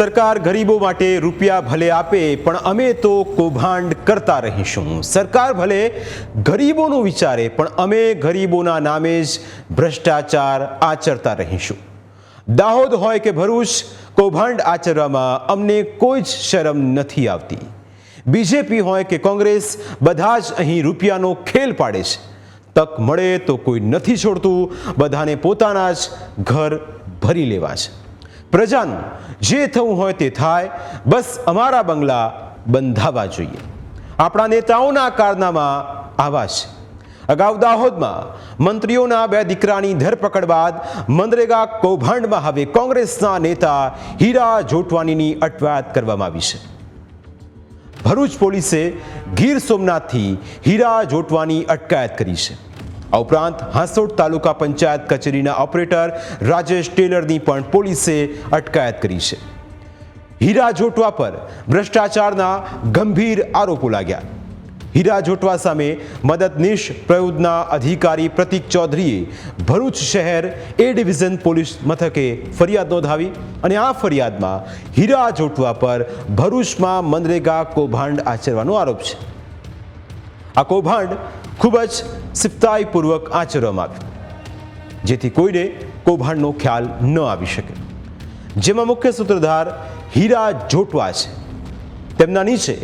સરકાર ગરીબો માટે રૂપિયા ભલે આપે, પણ અમે તો કૌભાંડ કરતા રહીશું. સરકાર ભલે ગરીબોનું વિચારે, પણ અમે ગરીબોના નામે જ ભ્રષ્ટાચાર આચરતા રહીશું. દાહોદ હોય કે ભરૂચ, કૌભાંડ આચરવામાં અમને કોઈ જ શરમ નથી આવતી. બીજેપી હોય કે કોંગ્રેસ, બધા જ અહીં રૂપિયાનો ખેલ પાડે છે. તક મળે તો કોઈ નથી છોડતું, બધાને પોતાના જ ઘર ભરી લેવા છે. પ્રજાનું, જે થવું હોય તે થાય, બસ અમારા બંગલા બંધાવા જોઈએ. આપણા નેતાઓના કારનામાં આવા છે. અગાઉ દાહોદમાં મંત્રીઓના બે દીકરાની ધરપકડ બાદ મનરેગા કૌભાંડમાં હવે કોંગ્રેસના નેતા હીરા જોટવાનીની અટવાયત કરવામાં આવી છે. ભરૂચ પોલીસે ગીર સોમનાથથી હીરા જોટવાની અટકાયત કરી છે. આ ઉપરાંત હાંસોડ તાલુકા પંચાયત કચેરીના ઓપરેટર રાજેશ ટેલરની પણ પોલીસે અટકાયત કરી છે. હીરા જોટવા પર ભ્રષ્ટાચારના ગંભીર આરોપો લાગ્યા. હીરા જોટવા સામે મદદનીશ પ્રયોગના અધિકારી પ્રતિક ચૌધરીએ ભરૂચ શહેર એ ડિવિઝન પોલીસ મથકે ફરિયાદ નોંધાવી અને આ ફરિયાદમાં હીરા જોટવા પર ભરૂચમાં મનરેગા કૌભાંડ આચરવાનો આરોપ છે. આ કૌભાંડ ખૂબ જ સિફતાઈપૂર્વક આચરવામાં આવ્યું. જેથી કોઈને કૌભાંડનો ખ્યાલ ન આવી શકે. જેમાં મુખ્ય સૂત્રધાર હીરા જોટવા છે. તેમના નીચે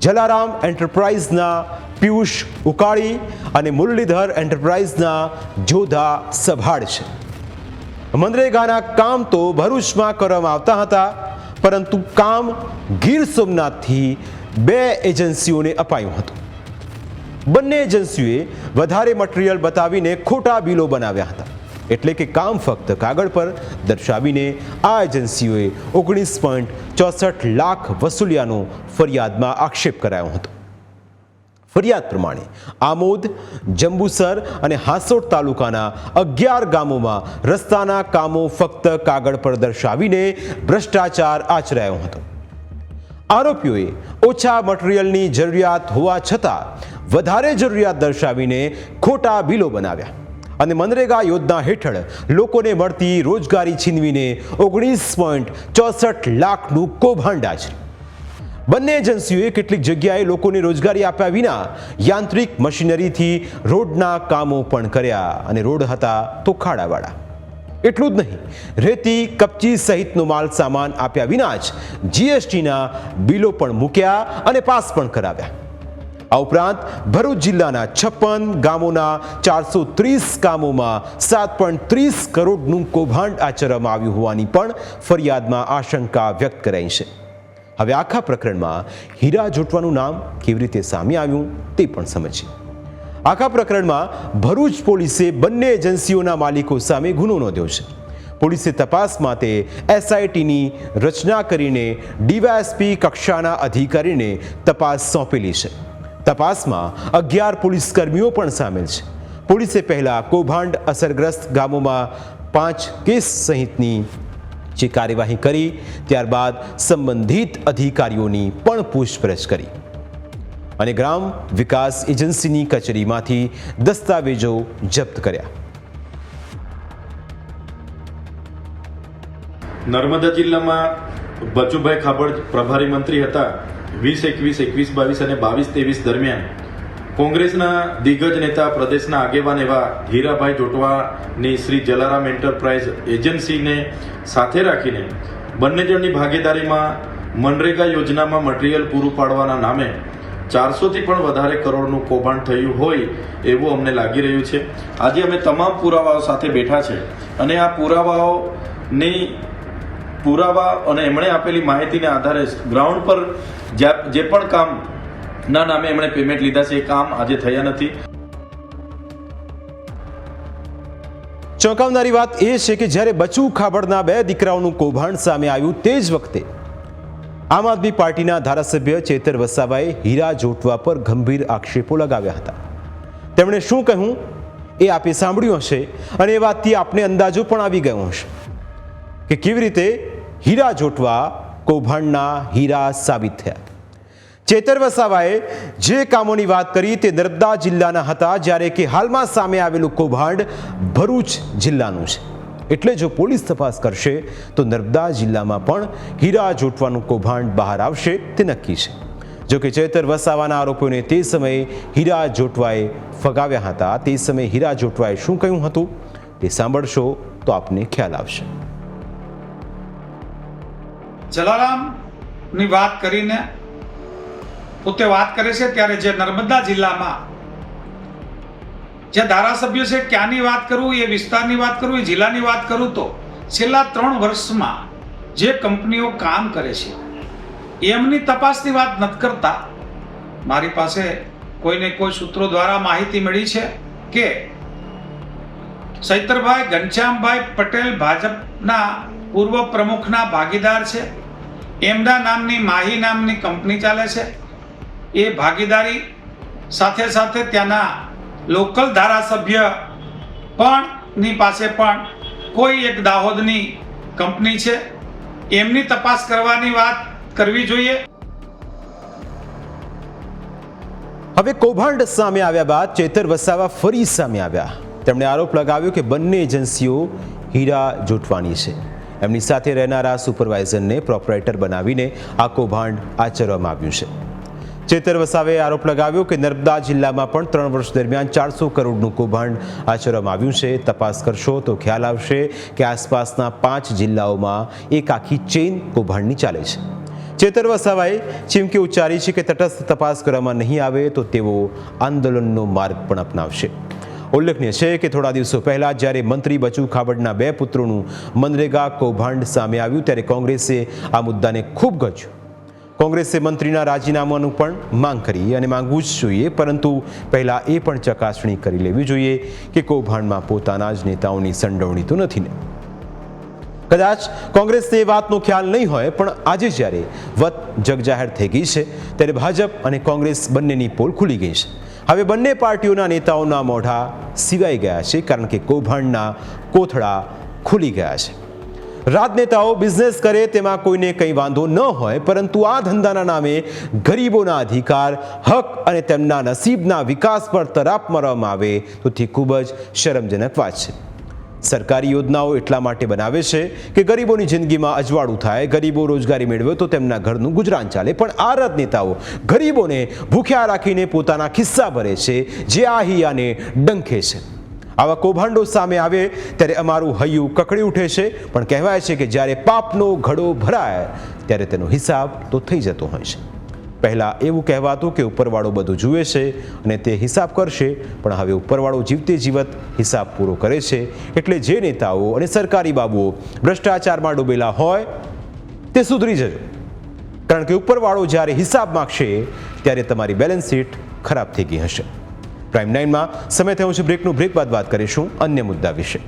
જલારામ એન્ટરપ્રાઇઝના પિયુષ ઉકાળી અને મુરલીધર એન્ટરપ્રાઇઝના જોધા સભાડ છે. મનરેગાના કામ તો ભરૂચમાં કરવામાં આવતા હતા, પરંતુ કામ ગીર સોમનાથથી બે એજન્સીઓને અપાયું હતું. બંને એજન્સીઓએ વધારે મટીરિયલ બતાવીને ખોટા બિલો બનાવ્યા હતા. એટલે કે કામ ફક્ત કાગળ પર દર્શાવીને આ એજન્સીઓએ ઓગણીસ પોઈન્ટ ચોસઠ લાખ વસૂલ્યાનો ફરિયાદમાં આક્ષેપ કરાયો હતો. ફરિયાદ પ્રમાણે આમોદ, જંબુસર અને હાસોડ તાલુકાના અગિયાર ગામોમાં રસ્તાના કામો ફક્ત કાગળ પર દર્શાવીને ભ્રષ્ટાચાર આચરાયો હતો. આરોપીઓએ ઓછા મટીરિયલની જરૂરિયાત હોવા છતાં વધારે જરૂરિયાત દર્શાવીને ખોટા બિલો બનાવ્યા. અને મનરેગા યોજના હેઠળ લોકોને મળતી રોજગારી છીનવીને ઓગણીસ પોઈન્ટ ચોસઠ લાખનું કૌભાંડ આચર્યું. બંને એજન્સીઓએ કેટલીક જગ્યાએ લોકોને રોજગારી આપ્યા વિના યાંત્રિક મશીનરીથી રોડના કામો પણ કર્યા અને રોડ હતા તો ખાડાવાળા એટલું જ નહીં, રેતી, કપચી સહિતનો માલ સામાન આપ્યા વિના જ જીએસટીના બિલો પણ મૂક્યા અને પાસ પણ કરાવ્યા. આ ઉપરાંત ભરૂચ જિલ્લાના છપ્પન ગામોના ચારસો ત્રીસ કામોમાં સાત પોઈન્ટ ત્રીસ કરોડનું કૌભાંડ આચરવામાં આવ્યું હોવાની પણ ફરિયાદમાં આશંકા વ્યક્ત કરાઈ છે. હવે આખા પ્રકરણમાં હીરા જોટવાનું નામ કેવી રીતે સામે આવ્યું તે પણ સમજીએ. આખા પ્રકરણમાં ભરૂચ પોલીસે બંને એજન્સીઓના માલિકો સામે ગુનો નોંધ્યો છે. પોલીસે તપાસ માટે એસઆઈટીની રચના કરીને ડીવાયએસપી કક્ષાના અધિકારીને તપાસ સોંપેલી છે. તપાસમાં અગિયાર પોલીસ કર્મીઓ પણ સામેલ છે. પોલીસે પહેલા કૌભાંડ અસરગ્રસ્ત ગામોમાં પાંચ કેસ સહિતની જે કાર્યવાહી કરી, ત્યારબાદ સંબંધિત અધિકારીઓની પણ પૂછપરછ કરી. અને ગ્રામ વિકાસ એજન્સીની કચેરીમાંથી દસ્તાવેજો જપ્ત કર્યા. નર્મદા જિલ્લામાં બચુભાઈ ખાબડ પ્રભારી મંત્રી હતા. વીસ એકવીસ એકવીસ બાવીસ અને બાવીસ ત્રેવીસ દરમિયાન કોંગ્રેસના દિગ્ગજ નેતા, પ્રદેશના આગેવાન એવા હીરાભાઈ જોટવાની શ્રી જલારામ એન્ટરપ્રાઇઝ એજન્સીને સાથે રાખીને બંને જણની ભાગીદારીમાં મનરેગા યોજનામાં મટીરિયલ પૂરું પાડવાના નામે ચારસોથી પણ વધારે કરોડનું કૌભાંડ થયું હોય એવું અમને લાગી રહ્યું છે. આજે અમે તમામ પુરાવાઓ સાથે બેઠા છે અને આ પુરાવાઓની પુરાવા અને એમણે આપેલી માહિતીને આધારે ગ્રાઉન્ડ પર જે પણ કામ ના નામે એમણે પેમેન્ટ લીધા છે એ કામ આજે થયા નથી. ચોંકાવનારી વાત એ છે કે જ્યારે બચુ ખાબડના બે દીકરાઓનું કૌભાંડ સામે આવ્યું તે જ વખતે આમ આદમી પાર્ટીના ધારાસભ્ય ચેતર વસાવાએ હીરા જોટવા પર ગંભીર આક્ષેપો લગાવ્યા હતા. તેમણે શું કહ્યું? એ આપે સાંભળ્યું હશે અને એ વાતથી આપને અંદાજો પણ આવી ગયો હશે કે કેવી રીતે હીરા જોટવા કૌભાંડના હીરા સાબિત થયા. ચેતર વસાવાએ જે કામોની વાત કરી તે નર્મદા જિલ્લાના હતા, જ્યારે કે હાલમાં સામે આવેલું કૌભાંડ ભરૂચ જિલ્લાનું છે. એટલે જો પોલીસ તપાસ કરશે, તો નર્મદા જિલ્લામાં પણ હીરા જોટવાનું કૌભાંડ બહાર આવશે તે નક્કી છે. જોકે ચેતર વસાવાના આરોપીઓને તે સમયે હીરા જોટવાએ ફગાવ્યા હતા. તે સમયે હીરા જોટવાએ શું કહ્યું હતું તે સાંભળશો તો આપને ખ્યાલ આવશે. જલારામની વાત કરીને પોતે વાત કરે છે ત્યારે જે નર્મદા જિલ્લામાં જે ધારાસભ્ય છે, ક્યાંની વાત કરું, એ વિસ્તારની વાત કરું, એ જિલ્લાની વાત કરું તો છેલ્લા ત્રણ વર્ષમાં જે કંપનીઓ કામ કરે છે, એમની તપાસની વાત નથી કરતા મારી પાસે કોઈને કોઈ સૂત્રો દ્વારા માહિતી મળી છે કે સૈતરભાઈ ઘનશ્યામભાઈ પટેલ ભાજપના પૂર્વ પ્રમુખના ભાગીદાર છે. એમના નામની માહી નામની કંપની ચાલે છે. એ ભાગીદારી સાથે સાથે ત્યાંના લોકલ ધારાસભ્ય પણ ની પાસે પણ કોઈ એક દાહોદની કંપની છે. એમની તપાસ કરવાની વાત કરવી જોઈએ. હવે કૌભાંડ સામે આવ્યા બાદ ચેતર વસાવા ફરી સામે આવ્યા. તેમણે આરોપ લગાવ્યો કે બંને એજન્સીઓ હીરા જોટવાની છે. એમની સાથે રહેનારા સુપરવાઇઝરને પ્રોપરેટર બનાવીને આ કૌભાંડ આચરવામાં આવ્યું છે. ચેતર વસાવે આરોપ લગાવ્યો કે નર્મદા જિલ્લામાં પણ ત્રણ વર્ષ દરમિયાન ચારસો કરોડનું કૌભાંડ આચરવામાં આવ્યું છે. તપાસ કરશો તો ખ્યાલ આવશે કે આસપાસના પાંચ જિલ્લાઓમાં એક આખી ચેઇન કૌભાંડની ચાલે છે. ચેતર વસાવાએ ચીમકી ઉચ્ચારી છે કે તટસ્થ તપાસ કરવામાં નહીં આવે તો તેઓ આંદોલનનો માર્ગ પણ અપનાવશે. ઉલ્લેખનીય છે કે થોડા દિવસો પહેલા જ્યારે મંત્રી બચુ ખાબડના બે પુત્રોનું મનરેગા કૌભાંડ સામે આવ્યું, ત્યારે કોંગ્રેસે આ મુદ્દાને ખૂબ ગજ્યું કોંગ્રેસે મંત્રીના રાજીનામાનું પણ માંગ કરી અને માંગવું જ જોઈએ, પરંતુ પહેલાં એ પણ ચકાસણી કરી લેવી જોઈએ કે કૌભાંડમાં પોતાના જ નેતાઓની સંડોવણી તો નથી ને. કદાચ કોંગ્રેસને એ વાતનો ખ્યાલ નહીં હોય, પણ આજે જ્યારે વત જગજાહેર થઈ ગઈ છે, ત્યારે ભાજપ અને કોંગ્રેસ બંનેની પોલ ખુલી ગઈ છે. હવે બંને પાર્ટીઓના નેતાઓના મોઢા સિવાઈ ગયા છે, કારણ કે કૌભાંડના કોથળા ખુલી ગયા છે. રાજનેતાઓ બિઝનેસ કરે તેમાં કોઈને કંઈ વાંધો ન હોય, પરંતુ આ ધંધાના નામે ગરીબોના અધિકાર, હક અને તેમના નસીબના વિકાસ પર તરાપ મારવામાં આવે, તો તે ખૂબ જ શરમજનક વાત છે. સરકારી યોજનાઓ એટલા માટે બનાવે છે કે ગરીબોની જિંદગીમાં અજવાળું થાય, ગરીબો રોજગારી મેળવે તો તેમના ઘરનું ગુજરાન ચાલે. પણ આ રાજનેતાઓ ગરીબોને ભૂખ્યા રાખીને પોતાના ખિસ્સા ભરે છે, જે આ હિયાને ડંખે છે. આવા કૌભાંડો સામે આવે ત્યારે અમારું હૈયું કકડી ઉઠે છે. પણ કહેવાય છે કે જ્યારે પાપનો ઘડો ભરાય, ત્યારે તેનો હિસાબ તો થઈ જતો હોય છે. પહેલાં એવું કહેવાતું કે ઉપરવાળો બધું જુએ છે અને તે હિસાબ કરશે, પણ હવે ઉપરવાળો જીવતે જીવત હિસાબ પૂરો કરે છે. એટલે જે નેતાઓ અને સરકારી બાબુઓ ભ્રષ્ટાચારમાં ડૂબેલા હોય, તે સુધરી જજો. કારણ કે ઉપરવાળો જ્યારે હિસાબ માગશે, ત્યારે તમારી બેલેન્સ શીટ ખરાબ થઈ ગઈ હશે. પ્રાઇમ નાઇનમાં સમય થયો છે બ્રેકનું બ્રેક બાદ વાત કરીશું અન્ય મુદ્દા વિશે.